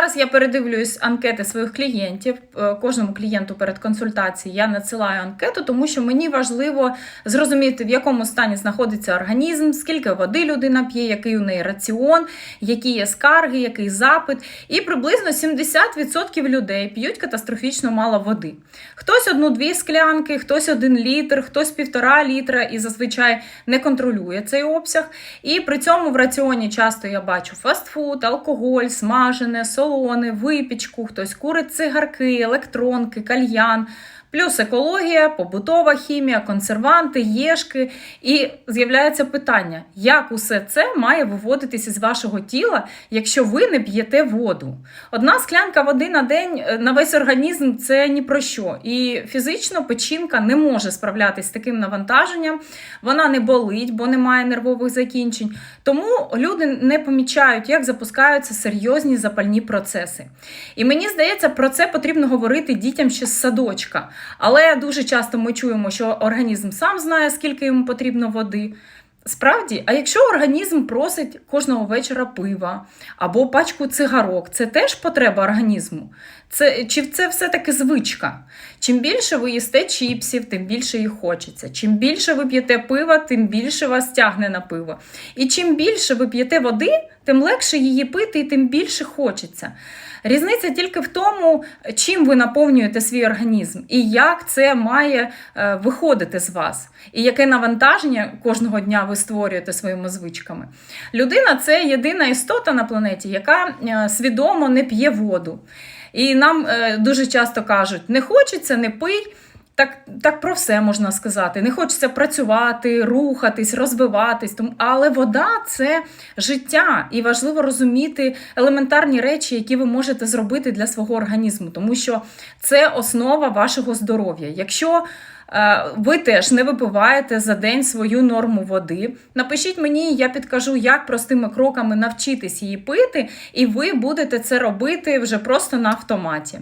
Зараз я передивлюсь анкети своїх клієнтів. Е, Кожному клієнту перед консультацією я надсилаю анкету, тому що мені важливо зрозуміти, в якому стані знаходиться організм, скільки води людина п'є, який у неї раціон, які є скарги, який запит. І приблизно 70% людей п'ють катастрофічно мало води. Хтось одну-дві склянки, хтось один літр, хтось півтора літра і зазвичай не контролює цей обсяг. І при цьому в раціоні часто я бачу фастфуд, алкоголь, смажене, солоне, випічку, хтось курить цигарки, електронки, кальян. Плюс екологія, побутова хімія, консерванти, єшки. І з'являється питання, як усе це має виводитись із вашого тіла, якщо ви не п'єте воду? Одна склянка води на день е, на весь організм це ні про що. І фізично печінка не може справлятися з таким навантаженням, вона не болить, бо немає нервових закінчень. Тому люди не помічають, як запускаються серйозні запальні процеси. І мені здається, про це потрібно говорити дітям ще з садочка. Але дуже часто ми чуємо, що організм сам знає, скільки йому потрібно води. Справді, а якщо організм просить кожного вечора пива або пачку цигарок, це теж потреба організму. Це, чи це все-таки звичка? Чим більше ви їсте чіпсів, тим більше їх хочеться. Чим більше ви п'єте пива, тим більше вас тягне на пиво. І чим більше ви п'єте води, тим легше її пити і тим більше хочеться. Різниця тільки в тому, чим ви наповнюєте свій організм і як це має е, виходити з вас, і яке навантаження кожного дня ви створюєте своїми звичками. Людина це єдина істота на планеті, яка е, свідомо не п'є воду. І нам е, дуже часто кажуть: не хочеться, не пий. Так, так про все можна сказати. Не хочеться працювати, рухатись, розвиватись. Але вода це життя, і важливо розуміти елементарні речі, які ви можете зробити для свого організму, тому що це основа вашого здоров'я. Якщо е, ви теж не випиваєте за день свою норму води. Напишіть мені, я підкажу, як простими кроками навчитись її пити, і ви будете це робити вже просто на автоматі.